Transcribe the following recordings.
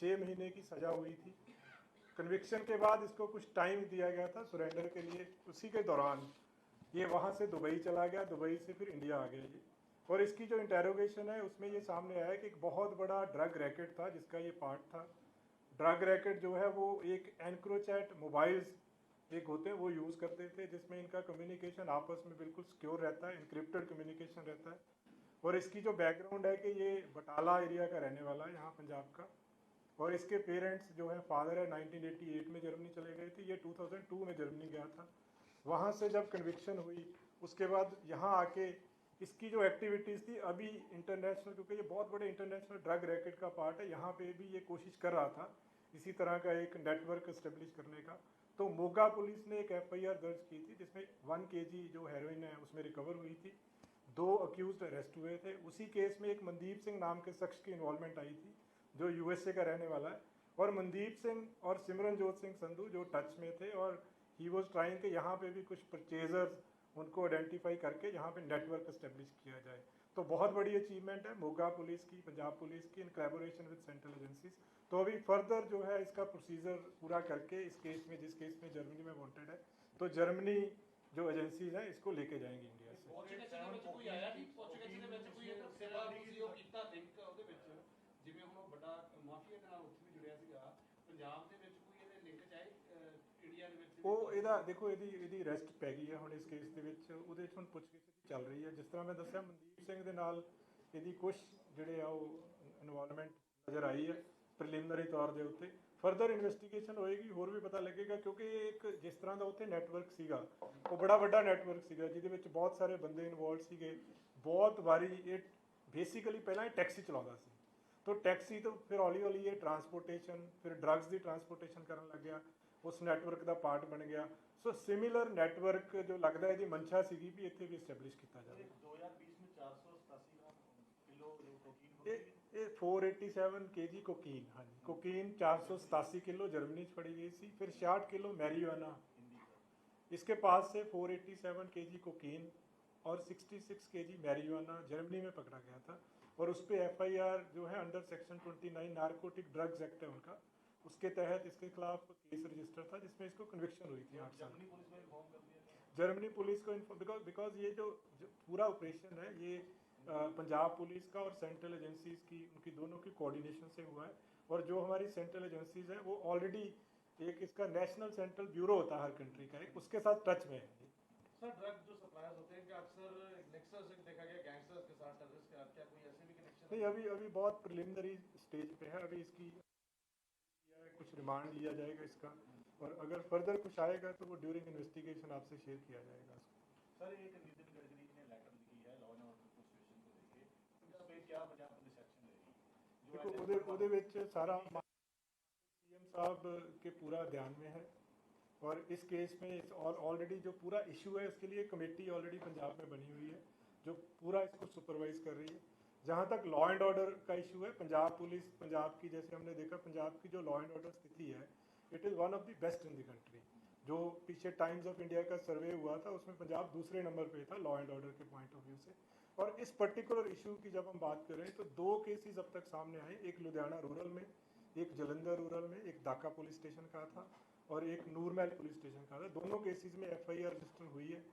छः महीने की सज़ा हुई थी। कन्विक्शन के बाद इसको कुछ टाइम दिया गया था सुरेंडर के लिए, उसी के दौरान ये वहाँ से दुबई चला गया, दुबई से फिर इंडिया आ गया ये। और इसकी जो इंटेरोगेशन है, उसमें ये सामने आया कि एक बहुत बड़ा ड्रग रैकेट था, जिसका ये पार्ट था। ड्रग रैकेट जो है, वो एक एनक्रोचैट मोबाइल्स एक होते हैं, वो यूज़ करते थे, जिसमें इनका कम्युनिकेशन आपस में बिल्कुल सिक्योर रहता है इनक्रिप्टेड कम्युनिकेशन रहता है। और इसकी जो बैकग्राउंड है कि ये बटाला एरिया का रहने वाला है, यहाँ पंजाब का। और इसके पेरेंट्स जो है फादर है 1988 में जर्मनी चले गए थे, ये 2002 में जर्मनी गया था। वहाँ से जब कन्विक्शन हुई, उसके बाद यहाँ आके इसकी जो एक्टिविटीज़ थी, अभी इंटरनेशनल क्योंकि ये बहुत बड़े इंटरनेशनल ड्रग रैकेट का पार्ट है, यहाँ पे भी ये कोशिश कर रहा था, इसी तरह का एक नेटवर्क इस्टेब्लिश करने का। तो मोगा पुलिस ने एक एफआईआर दर्ज की थी, जिसमें वन के जो हेरोइन है, उसमें रिकवर हुई थी। दो अक्यूज अरेस्ट हुए थे। उसी केस में एक मनदीप सिंह नाम के शख्स की इन्वॉल्वमेंट आई थी। जो यूएसए का रहने वाला है। और मनदीप सिंह और सिमरनजोत सिंह संधू जो टच में थे और ही वॉज़ ट्राइंग कि यहाँ पे भी कुछ परचेजर्स उनको आइडेंटिफाई करके यहाँ पे नेटवर्क इस्टेब्लिश किया जाए। तो बहुत बड़ी अचीवमेंट है मोगा पुलिस की पंजाब पुलिस की in collaboration with central agencies तो अभी फर्दर जो है इसका प्रोसीजर पूरा करके इस केस में जिस केस में जर्मनी में वांटेड है तो जर्मनी जो एजेंसीज हैं इसको लेके जाएँगी इंडिया से। ਪੋਚੇਗਚ ਉਹ ਮਾਫੀਆ ਦੇ ਨਾਲ ਉੱਥੇ ਵੀ ਜੁੜਿਆ ਸੀਗਾ। ਪੰਜਾਬ ਦੇ ਵਿੱਚ ਕੋਈ ਇਹਦੇ ਲਿੰਕ ਚ ਇੰਡੀਆ ਦੇ ਵਿੱਚ? ਉਹ ਇਹਦਾ, ਦੇਖੋ ਇਹਦੀ ਇਹਦੀ ਰੈਸਟ ਪੈ ਗਈ ਹੈ ਹੁਣ ਇਸ ਕੇਸ ਦੇ ਵਿੱਚ। ਉਹਦੇ ਵਿੱਚ ਹੁਣ ਪੁੱਛਗਿੱਛ ਚੱਲ ਰਹੀ ਹੈ। ਜਿਸ ਤਰ੍ਹਾਂ ਮੈਂ ਦੱਸਿਆ, ਮਨਦੀਪ ਸਿੰਘ ਦੇ ਨਾਲ ਇਹਦੀ ਕੁਝ ਜਿਹੜੇ ਆ ਉਹ ਇਨਵੋਲਵਮੈਂਟ ਨਜ਼ਰ ਆਈ ਹੈ ਪ੍ਰੀਲਿਮਿਨਰੀ ਤੌਰ ਦੇ ਉੱਤੇ। ਫਰਦਰ ਇਨਵੈਸਟੀਗੇਸ਼ਨ ਹੋਏਗੀ, ਹੋਰ ਵੀ ਪਤਾ ਲੱਗੇਗਾ, ਕਿਉਂਕਿ ਇਹ ਇੱਕ ਜਿਸ ਤਰ੍ਹਾਂ ਦਾ ਉੱਥੇ ਨੈਟਵਰਕ ਸੀਗਾ, ਉਹ ਬੜਾ ਵੱਡਾ ਨੈਟਵਰਕ ਸੀਗਾ, ਜਿਹਦੇ ਵਿੱਚ ਬਹੁਤ ਸਾਰੇ ਬੰਦੇ ਇਨਵੋਲਡ ਸੀਗੇ। ਬਹੁਤ ਵਾਰੀ ਇਹ ਬੇਸਿਕਲੀ ਪਹਿਲਾਂ ਇਹ ਟੈਕਸੀ ਚਲਾਉਂਦਾ ਸੀ। तो टैक्सी तो फिर हौली हौली ये ट्रांसपोर्टेशन फिर ड्रग्स की ट्रांसपोर्टेशन करन लग गया उस ਨੈਟਵਰਕ ਦਾ ਪਾਰਟ ਬਣ ਗਿਆ ਸੋ ਸਿਮਿਲਰ ਨੈਟਵਰਕ ਜੋ ਲੱਗਦਾ ਇਹਦੀ ਮਨਸ਼ਾ ਸੀਗੀ ਵੀ ਇੱਥੇ ਵੀ ਐਸਟੈਬਲਿਸ਼ ਕੀਤਾ ਜਾਵੇ 2020 में 487 ग्राम किलो जो कोकीन होती ਇਹ ਇਹ 487 ਕੇਜੀ ਕੋਕੀਨ ਹਾਂਜੀ ਕੋਕੀਨ 487 किलो जर्मनी ਚ फड़ी गई थी फिर 66 किलो मैरिजुआना हिंदी का इसके पास से 487 केजी कोकीन और 66 केजी मैरिजुआना जर्मनी में पकड़ा गया था और उस पर एफआईआर जो है under section 29 narcotic drugs act है उनका। उसके तहत इसके खिलाफ केस रजिस्टर था जिसमें इसको कन्विक्शन हुई थी आठ साल जर्मनी पुलिस में इन्फॉर्म कर दिया गया जर्मनी पुलिस को बिकॉज़ बिकॉज़ ये जो, जो पूरा ऑपरेशन है ये पंजाब पुलिस का और सेंट्रल एजेंसीज की उनकी दोनों की कोऑर्डिनेशन से हुआ है। और जो हमारी सेंट्रल एजेंसीज हैं वो ऑलरेडी एक इसका नेशनल सेंट्रल ब्यूरो होता है हर कंट्री का एक उसके साथ टच में है। सर ड्रग जो सप्लायर्स होते हैं कि अक्सर नेक्सस देखा गया गैंगस्टर्स के साथ टेररिस्ट के साथ क्या कोई ऐसे भी कनेक्शन नहीं अभी अभी बहुत प्रिलिमिनरी स्टेज पे है अभी इसकी या कुछ रिमांड लिया जाएगा इसका और अगर फर्दर कुछ आएगा तो वो ड्यूरिंग इन्वेस्टिगेशन आपसे शेयर किया जाएगा उसको सर एक नितिन गडकरी जी ने लेटर लिखी है लॉ एंड ऑर्डर को सिचुएशन को लेके उस पे क्या पंजाब पुलिस एक्शन लेगी जो ਦੇਖੋ ऐसे- ਉਹਦੇ ਉਹਦੇ ਵਿੱਚ ਸਾਰਾ सीएम साहब के पूरा ध्यान में है और इस केस में ऑलरेडी जो पूरा इशू है उसके लिए कमेटी ऑलरेडी पंजाब में बनी हुई है जो पूरा इसको सुपरवाइज कर रही है जहाँ तक लॉ एंड ऑर्डर का इशू है, पंजाब पुलिस पंजाब की, जैसे हमने देखा, पंजाब की जो लॉ एंड ऑर्डर स्थिति है it is one of the best in the country जो पीछे टाइम्स ऑफ़ इंडिया का सर्वे हुआ था, उसमें पंजाब दूसरे नंबर पे था लॉ एंड ऑर्डर के पॉइंट ऑफ़ व्यू से। और इस पर्टिकुलर इशू की जब हम बात करें तो दो केसेस अब तक सामने आए। एक लुधियाना रूरल में, एक जलंधर रूरल में, एक दाका पुलिस स्टेशन का था, और एक नूरमहल पुलिस स्टेशन का था। दोनों केसेस में एफआईआर रजिस्टर हुई है।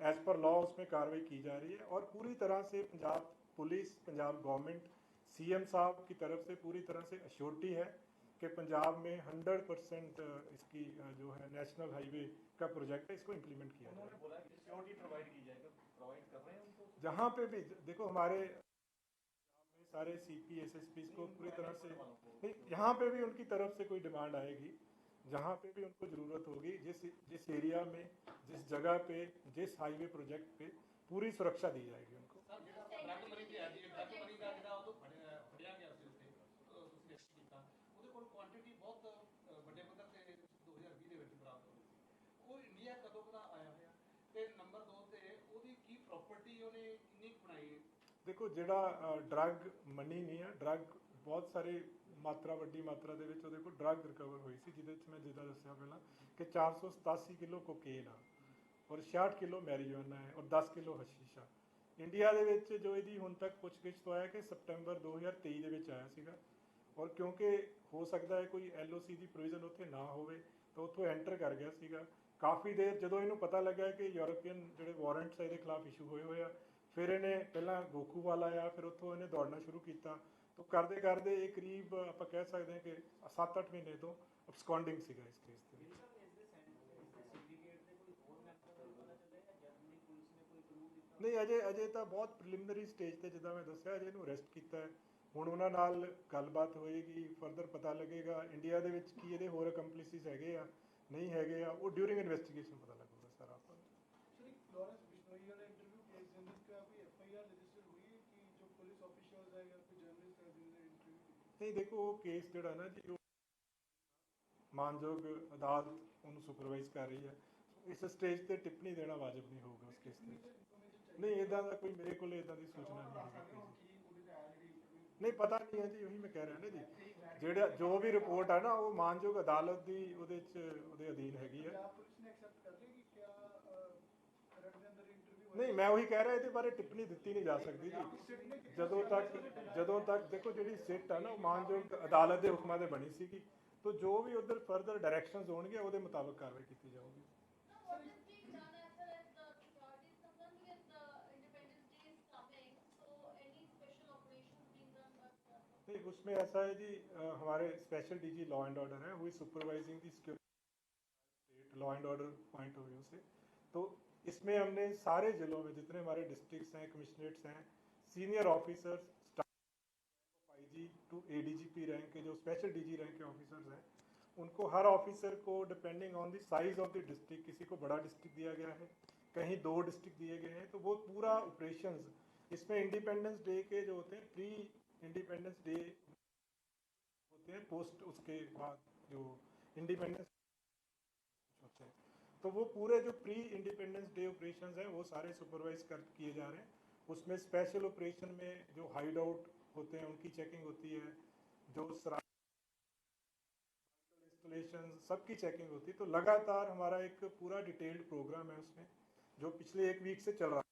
एज पर लॉ उसमें कार्रवाई की जा रही है। और पूरी तरह से Punjab police Punjab government CM साहब की तरफ़ से पूरी तरह से अश्योरिटी है कि पंजाब में 100 परसेंट इसकी जो है नेशनल हाईवे का प्रोजेक्ट है इसको इम्प्लीमेंट किया हैं उनको? जहाँ पे भी देखो हमारे सारे C P S S P को पूरी तरह से नहीं यहाँ पे भी उनकी तरफ़ से कोई डिमांड आएगी जहाँ पे भी उनको ज़रूरत होगी जिस जिस एरिया में जिस जगह पे जिस हाईवे प्रोजेक्ट पे पूरी सुरक्षा दी जाएगी उनको। ਸਰ ਜਿਹੜਾ ਡਰਗ ਮਨੀ ਦਾ ਜਿਹੜਾ ਉਹ ਫੜਿਆ ਫੜਿਆ ਗਿਆ ਸੀ ਉੱਤੇ ਤੁਸੀਂ ਅਰੈਸਟ ਕੀਤਾ ਉਹਦੇ ਕੋਲ ਕੁਆਂਟੀਟੀ ਬਹੁਤ ਵੱਡੇ ਪੱਧਰ ਤੇ 2020 ਦੇ ਵਿੱਚ ਬਰਾਮਦ ਹੋਈ ਸੀ ਉਹ ਇੰਡੀਆ ਕਦੋਂ ਦਾ ਆਇਆ ਹੋਇਆ ਤੇ ਨੰਬਰ 2 ਤੇ ਉਹਦੀ ਕੀ ਪ੍ਰਾਪਰਟੀ ਉਹਨੇ ਕਿੰਨੀ ਬਣਾਈ ਦੇਖੋ ਜਿਹੜਾ ਡਰੱਗ ਮਨੀ ਨਹੀਂ ਆ ਡਰੱਗ ਬਹੁਤ ਸਾਰੇ ਮਾਤਰਾ, ਵੱਡੀ ਮਾਤਰਾ ਦੇ ਵਿੱਚ ਉਹਦੇ ਕੋਲ ਡਰੱਗ ਰਿਕਵਰ ਹੋਈ ਸੀ, ਜਿਹਦੇ ਵਿੱਚ ਮੈਂ ਜਿੱਦਾਂ ਦੱਸਿਆ ਪਹਿਲਾਂ ਕਿ 487 ਕਿਲੋ ਕੋਕੇਨ ਆ ਔਰ 66 ਕਿਲੋ ਮੈਰੀਜੁਆਨਾ ਹੈ ਔਰ 10 ਕਿਲੋ ਹਸ਼ੀਸ਼ਾ ਇੰਡੀਆ ਦੇ ਵਿੱਚ ਜੋ ਇਹਦੀ ਹੁਣ ਤੱਕ ਪੁੱਛਗਿੱਛ ਤੋਂ ਆਇਆ ਕਿ ਸਪਟੈਂਬਰ 2023 ਦੇ ਵਿੱਚ ਆਇਆ ਸੀਗਾ, ਔਰ ਕਿਉਂਕਿ ਹੋ ਸਕਦਾ ਹੈ ਕੋਈ ਐਲਓਸੀ ਦੀ ਪ੍ਰੋਵੀਜ਼ਨ ਉੱਥੇ ਨਾ ਹੋਵੇ, ਤਾਂ ਉੱਥੋਂ ਐਂਟਰ ਕਰ ਗਿਆ ਸੀਗਾ। ਕਾਫੀ ਦੇਰ ਜਦੋਂ ਇਹਨੂੰ ਪਤਾ ਲੱਗਾ ਕਿ ਯੂਰੋਪੀਅਨ ਜਿਹੜੇ ਵਾਰੰਟਸ ਇਹਦੇ ਖਿਲਾਫ ਇਸ਼ੂ ਹੋਏ ਹੋਏ ਆ, ਫਿਰ ਇਹਨੇ ਪਹਿਲਾਂ ਗੋਕੂਵਾਲ ਆਇਆ, ਫਿਰ ਉੱਥੋਂ ਇਹਨੇ ਦੌੜਨਾ ਸ਼ੁਰੂ ਕੀਤਾ। ਤਾਂ ਕਰਦੇ ਕਰਦੇ ਇਹ ਕਰੀਬ ਆਪਾਂ ਕਹਿ ਸਕਦੇ ਹਾਂ ਕਿ 7-8 ਮਹੀਨੇ ਤੋਂ ਅਬਸਕੌਂਡਿੰਗ ਸੀਗਾ ਇਸ ਕੇਸ ਦੇ ਨਹੀਂ ਅਜੇ ਅਜੇ ਤਾਂ ਬਹੁਤ ਪ੍ਰੀਲਿਮਿਨਰੀ ਸਟੇਜ ਤੇ ਜਿੱਦਾਂ ਮੈਂ ਦੱਸਿਆ ਅਜੇ ਇਹਨੂੰ ਅਰੈਸਟ ਕੀਤਾ ਹੈ। ਹੁਣ ਉਹਨਾਂ ਨਾਲ ਗੱਲਬਾਤ ਹੋਏਗੀ ਫਰਦਰ ਪਤਾ ਲੱਗੇਗਾ ਇੰਡੀਆ ਦੇ ਵਿੱਚ ਕੀ ਇਹਦੇ ਹੋਰ ਕੰਪਲਿਸਿਸ ਹੈਗੇ ਆ ਨਹੀਂ ਹੈਗੇ ਆ ਉਹ ਡਿਊਰਿੰਗ ਇਨਵੈਸਟੀਗੇਸ਼ਨ ਪਤਾ ਲੱਗੂਗਾ ਸਾਰਾ ਆਪਾਂ ਸ਼੍ਰੀ ਨਹੀਂ ਦੇਖੋ ਉਹ ਕੇਸ ਜਿਹੜਾ ਨਾ ਜੀ ਮਾਨਯੋਗ ਅਦਾਲਤ ਉਹਨੂੰ ਸੁਪਰਵਾਈਜ਼ ਕਰ ਰਹੀ ਹੈ। ਇਸ ਸਟੇਜ ਤੇ ਟਿੱਪਣੀ ਦੇਣਾ ਵਾਜਬ ਨਹੀਂ ਹੋਊਗਾ ਉਸ ਕੇਸ ਦੇ ਨਹੀਂ ਇਦਾਂ ਦਾ ਕੋਈ ਮੇਰੇ ਕੋਲ ਇਦਾਂ ਦੀ ਸੂਚਨਾ ਨਹੀਂ ਹੈ ਨਹੀਂ ਪਤਾ ਨਹੀਂ ਹੈ ਜੀ ਉਹੀ ਮੈਂ ਕਹਿ ਰਿਹਾ ਨਾ ਜੀ। ਜਿਹੜਾ ਜੋ ਵੀ ਰਿਪੋਰਟ ਹੈ ਨਾ ਉਹ ਮਾਨਯੋਗ ਅਦਾਲਤ ਦੀ ਉਹਦੇ ਚ ਉਹਦੇ ਅਧੀਨ ਹੈਗੀ ਹੈ ਨਹੀਂ ਮੈਂ ਉਹੀ ਕਹਿ ਰਿਹਾ ਇਹਦੇ ਬਾਰੇ ਟਿੱਪਣੀ ਦਿੱਤੀ ਨਹੀਂ ਜਾ ਸਕਦੀ ਜੀ। ਜਦੋਂ ਤੱਕ ਜਦੋਂ ਤੱਕ ਦੇਖੋ ਜਿਹੜੀ ਸਿੱਟ ਹੈ ਨਾ ਉਹ ਮਾਨਯੋਗ ਅਦਾਲਤ ਦੇ ਹੁਕਮਾਂ ਦੇ ਬਣੀ ਸੀਗੀ। ਤੋਂ ਜੋ ਵੀ ਉਧਰ ਫਰਦਰ ਡਾਇਰੈਕਸ਼ਨਸ ਹੋਣਗੇ ਉਹਦੇ ਮੁਤਾਬਕ ਕਾਰਵਾਈ ਕੀਤੀ ਜਾਊਗੀ। उसमें ऐसा है जी हमारे special DG law and order है हुई supervising the security law and order point of view से। तो इसमें हमने सारे जिलों में जितने हमारे डिस्ट्रिक्ट्स हैं कमिश्नरेट्स हैं senior officers I G to A D G P rank के जो स्पेशल डी जी रैंक के ऑफिसर्स हैं, उनको हर ऑफिसर को depending on the size of the district किसी को बड़ा डिस्ट्रिक्ट दिया गया है, कहीं दो डिस्ट्रिक्ट दिए गए हैं तो वो पूरा ऑपरेशन इसमें इंडिपेंडेंस डे के जो होते हैं प्री इंडिपेंडेंस डे होते हैं पोस्ट उसके बाद जो इंडिपेंडेंस होते हैं। तो वो पूरे जो प्री इंडिपेंडेंस डे ऑपरेशंस हैं, वो सारे सुपरवाइज कर, किए जा रहे हैं। उसमें स्पेशल ऑपरेशन में जो हाइड आउट होते हैं, उनकी चेकिंग होती है। जो इंस्टॉलेशन सबकी चेकिंग होती है। तो लगातार हमारा एक पूरा डिटेल्ड प्रोग्राम है उसमें, जो पिछले एक वीक से चल रहा है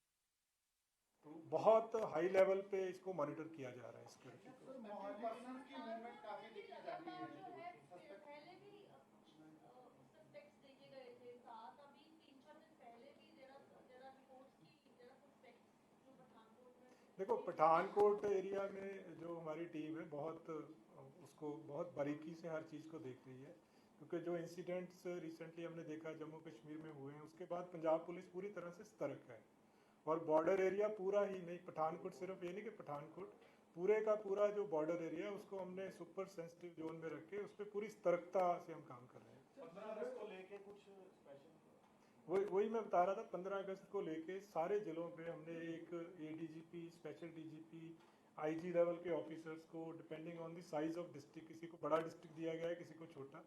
बहुत हाई लेवल पे इसको मॉनिटर किया जा रहा है सिक्योरिटी को पर्सन की मूवमेंट काफ़ी देखी जा रही है जो है पहले भी सस्पेक्ट्स देखे गए थे। साथ अभी तीन चार दिन पहले भी जरा जरा रिपोर्ट्स की जरा सस्पेक्ट्स जो पठानकोट में देखो पठानकोट एरिया में जो हमारी टीम है बहुत उसको बहुत बारीकी से हर चीज़ को देख रही है। क्योंकि जो इंसिडेंट्स रिसेंटली हमने देखा जम्मू कश्मीर में हुए हैं उसके बाद पंजाब पुलिस पूरी तरह से सतर्क है। और बॉर्डर एरिया पूरा ही नहीं पठानकोट सिर्फ़ ये नहीं कि पठानकोट पूरे का पूरा जो बॉर्डर एरिया है उसको हमने सुपर सेंसिटिव जोन में रख के उस पर पूरी सतर्कता से हम काम कर रहे हैं। को लेके कुछ स्पेशल वही वही मैं बता रहा था पंद्रह अगस्त को लेके सारे जिलों पे हमने एक ADGP special DGP IG level के ऑफिसर्स को depending on the size of district किसी को बड़ा डिस्ट्रिक्ट दिया गया है किसी को छोटा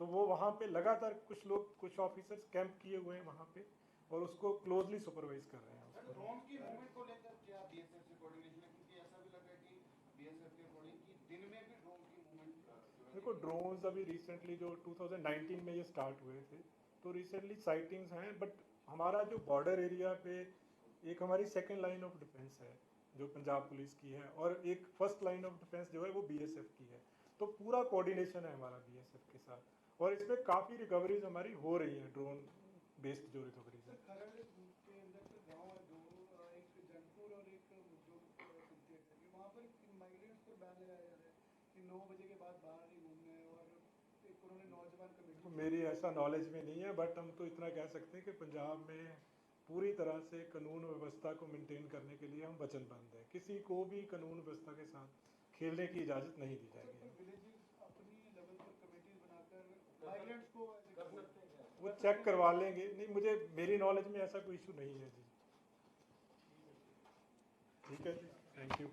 तो वो वहाँ पे लगातार कुछ लोग कुछ ऑफिसर्स कैंप किए हुए हैं वहाँ पे और उसको क्लोजली सुपरवाइज कर रहे हैं। ड्रोन की मूवमेंट को लेकर क्या बीएसएफ से कोऑर्डिनेशन है? क्योंकि ऐसा भी लगा कि बीएसएफ के अकॉर्डिंग कि दिन में भी ड्रोन की मूवमेंट देखो ड्रोन्स अभी रिसेंटली जो 2019 में ये स्टार्ट हुए थे तो रिसेंटली साइटिंग्स हैं बट हमारा जो बॉर्डर एरिया पे एक हमारी सेकेंड लाइन ऑफ़ डिफेंस है जो पंजाब पुलिस की है और एक फ़र्स्ट लाइन ऑफ़ डिफेंस जो है वो बीएसएफ की है। तो पूरा कोऑर्डिनेशन है हमारा बीएसएफ के साथ। और इसमें काफ़ी रिकवरीज हमारी हो रही है ड्रोन बेस्ड जो रिकवरीज है खरड़ के अंदर से गाँव है दो अ, एक जनकपुर और एक जो सिंथिया करके वहाँ पर माइग्रेंट्स पर बैन लगाया जा रहा है कि नौ बजे के बाद बाहर नहीं घूमना है और एक उन्होंने नौजवान तो कमेटी मेरी ऐसा नॉलेज में नहीं है बट हम तो इतना कह सकते हैं कि पंजाब में पूरी तरह से कानून व्यवस्था को मेंटेन करने के लिए हम वचनबद्ध हैं। किसी को भी कानून व्यवस्था के साथ खेलने की इजाज़त नहीं दी जाएगी। विलेजेस अपनी लेवल पर कमेटीज बनाकर माइग्रेंट्स को ऐसे कर सकते हैं। क्या? वो चेक करवा लेंगे। नहीं मुझे मेरी नॉलेज में ऐसा कोई इशू नहीं है जी। ठीक है जी? Thank you